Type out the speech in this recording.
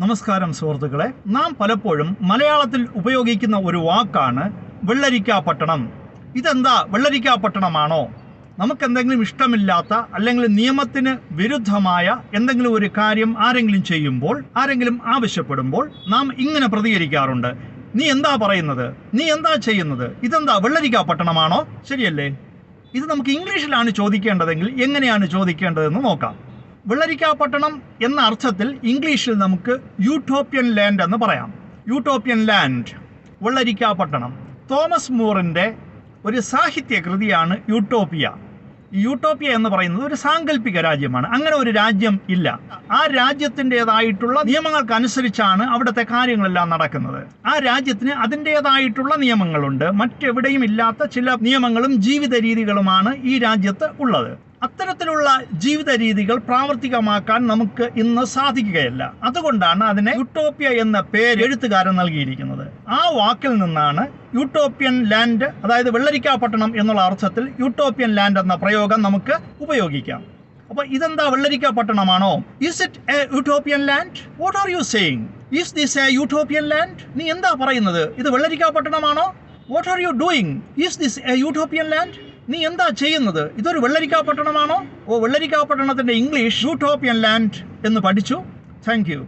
നമസ്കാരം സുഹൃത്തുക്കളെ. നാം പലപ്പോഴും മലയാളത്തിൽ ഉപയോഗിക്കുന്ന ഒരു വാക്കാണ് വെള്ളരിക്കാപട്ടണം. ഇതെന്താ വെള്ളരിക്കാപട്ടണമാണോ? നമുക്ക് എന്തെങ്കിലും ഇഷ്ടമില്ലാത്ത അല്ലെങ്കിൽ നിയമത്തിന് വിരുദ്ധമായ എന്തെങ്കിലും ഒരു കാര്യം ആരെങ്കിലും ചെയ്യുമ്പോൾ ആരെങ്കിലും ആവശ്യപ്പെടുമ്പോൾ നാം ഇങ്ങനെ പ്രതികരിക്കാറുണ്ട്. നീ എന്താ പറയുന്നത്? നീ എന്താ ചെയ്യുന്നത്? ഇതെന്താ വെള്ളരിക്കാപട്ടണമാണോ? ശരിയല്ലേ? ഇത് നമുക്ക് ഇംഗ്ലീഷിലാണ് ചോദിക്കേണ്ടതെങ്കിൽ എങ്ങനെയാണ് ചോദിക്കേണ്ടതെന്ന് നോക്കാം. വെള്ളരിക്കാപട്ടണം എന്ന അർത്ഥത്തിൽ ഇംഗ്ലീഷിൽ നമുക്ക് യൂട്ടോപ്യൻ ലാൻഡ് എന്ന് പറയാം. യൂട്ടോപ്യൻ ലാൻഡ് വെള്ളരിക്കാപട്ടണം. തോമസ് മൂറിന്റെ ഒരു സാഹിത്യ കൃതിയാണ് യൂട്ടോപ്പിയ യൂട്ടോപ്പിയ എന്ന് പറയുന്നത് ഒരു സാങ്കല്പിക രാജ്യമാണ്. അങ്ങനെ ഒരു രാജ്യം ഇല്ല. ആ രാജ്യത്തിന്റെതായിട്ടുള്ള നിയമങ്ങൾക്കനുസരിച്ചാണ് അവിടുത്തെ കാര്യങ്ങളെല്ലാം നടക്കുന്നത്. ആ രാജ്യത്തിന് അതിന്റെതായിട്ടുള്ള നിയമങ്ങളുണ്ട്. മറ്റെവിടെയും ഇല്ലാത്ത ചില നിയമങ്ങളും ജീവിത രീതികളുമാണ് ഈ രാജ്യത്ത് ഉള്ളത്. അത്തരത്തിലുള്ള ജീവിത രീതികൾ പ്രാവർത്തികമാക്കാൻ നമുക്ക് ഇന്ന് സാധിക്കുകയല്ല. അതുകൊണ്ടാണ് അതിനെ യൂട്ടോപ്യ എന്ന പേര് എഴുത്തുകാരൻ നൽകിയിരിക്കുന്നത്. ആ വാക്കിൽ നിന്നാണ് യൂട്ടോപ്യൻ ലാൻഡ് അതായത് വെള്ളരിക്കാപട്ടണം എന്നുള്ള അർത്ഥത്തിൽ യൂട്ടോപ്യൻ ലാൻഡ് എന്ന പ്രയോഗം നമുക്ക് ഉപയോഗിക്കാം. അപ്പൊ ഇതെന്താ വെള്ളരിക്കാപട്ടണമാണോ? Is it a utopian land what are you saying is this a utopian land നീ എന്താ പറയുന്നത്? ഇത് വെള്ളരിക്കാപട്ടണമാണോ? What are you doing is this a utopian land നീ എന്താ ചെയ്യുന്നത്? ഇതൊരു വെള്ളരിക്കാപട്ടണമാണോ ഓ വെള്ളരിക്കാ പട്ടണത്തിന്റെ ഇംഗ്ലീഷ് യൂട്ടോപ്യൻ ലാൻഡ് എന്ന് പഠിച്ചു. Thank you